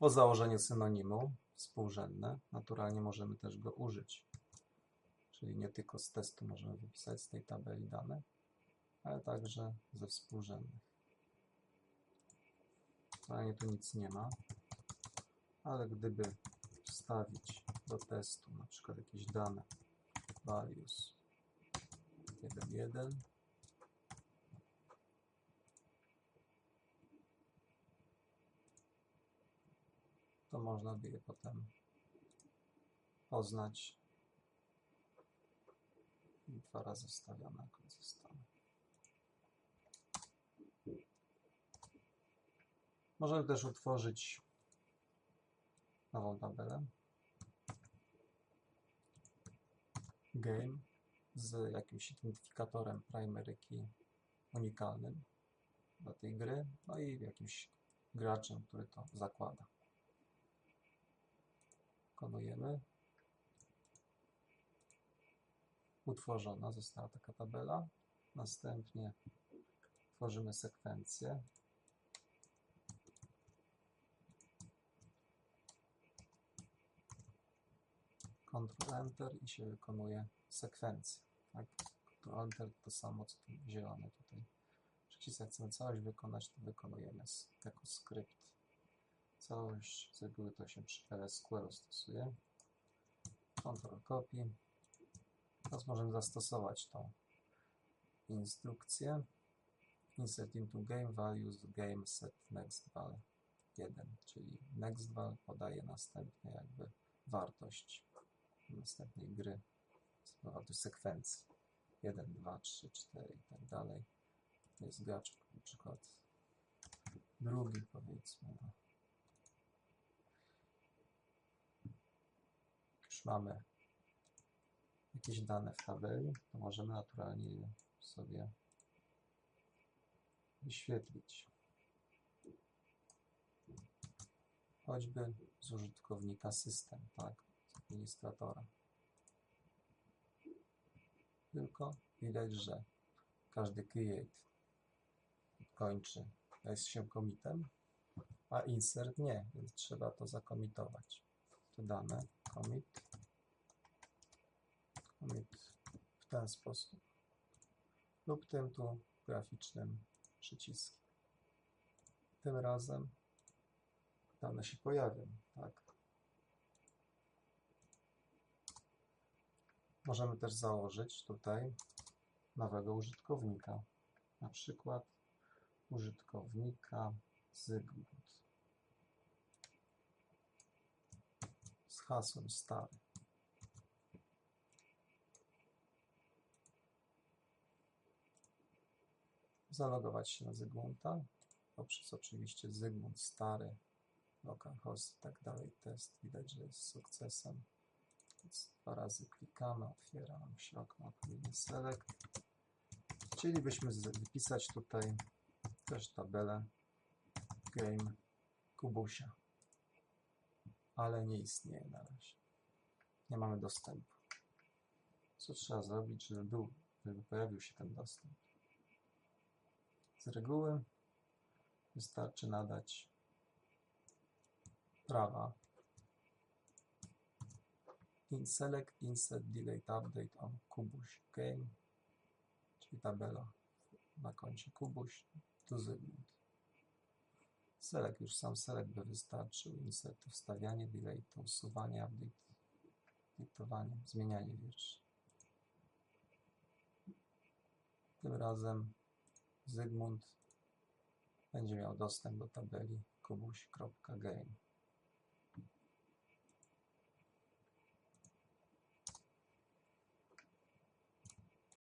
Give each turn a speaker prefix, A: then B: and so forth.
A: Po założeniu synonimu współrzędne, naturalnie możemy też go użyć. Czyli nie tylko z testu możemy wypisać z tej tabeli dane, ale także ze współrzędnych. Naturalnie tu nic nie ma, ale gdyby wstawić do testu na przykład jakieś dane values 1.1 to można by je potem poznać i dwa razy wstawione. Możemy też utworzyć nową tabelę game z jakimś identyfikatorem primary key unikalnym dla tej gry, no i jakimś graczem, który to zakłada. Wykonujemy. Utworzona została taka tabela. Następnie tworzymy sekwencję. Ctrl Enter i się wykonuje sekwencję. Tak? Ctrl Enter to samo co tu zielone tutaj. Jak chcemy całość wykonać, to wykonujemy jako skrypt. Całość z reguły to się przy LSQL stosuje. Ctrl Copy. Teraz możemy zastosować tą instrukcję. Insert into game values game set next val 1, czyli next val podaje następnie jakby wartość następnej gry, wartość sekwencji 1, 2, 3, 4 i tak dalej. To jest gracz na przykład drugi powiedzmy. Już mamy jakieś dane w tabeli, to możemy naturalnie je sobie wyświetlić. Choćby z użytkownika system, tak, z administratora. Tylko widać, że każdy create kończy jest się commitem, a insert nie, więc trzeba to zakomitować. Te dane commit, w ten sposób lub tym tu graficznym przyciskiem. Tym razem dane się pojawią, tak? Możemy też założyć tutaj nowego użytkownika, na przykład użytkownika Zygmunt z hasłem stary. Zalogować się na Zygmunta poprzez oczywiście Zygmunt stary, localhost i tak dalej. Test widać, że jest sukcesem. Więc dwa razy klikamy, otwiera nam się okno select. Chcielibyśmy wypisać tutaj też tabelę game Kubusia, ale nie istnieje na razie. Nie mamy dostępu. Co trzeba zrobić, żeby, był, żeby pojawił się ten dostęp? Z reguły wystarczy nadać prawa in select insert delete update on Kubuś game, czyli tabela na koncie Kubuś to Zygmunt. Select, już sam select by wystarczył. Insert to wstawianie, delete to usuwanie, update dyktowanie, zmienianie wierszy. Tym razem Zygmunt będzie miał dostęp do tabeli kubuś.game.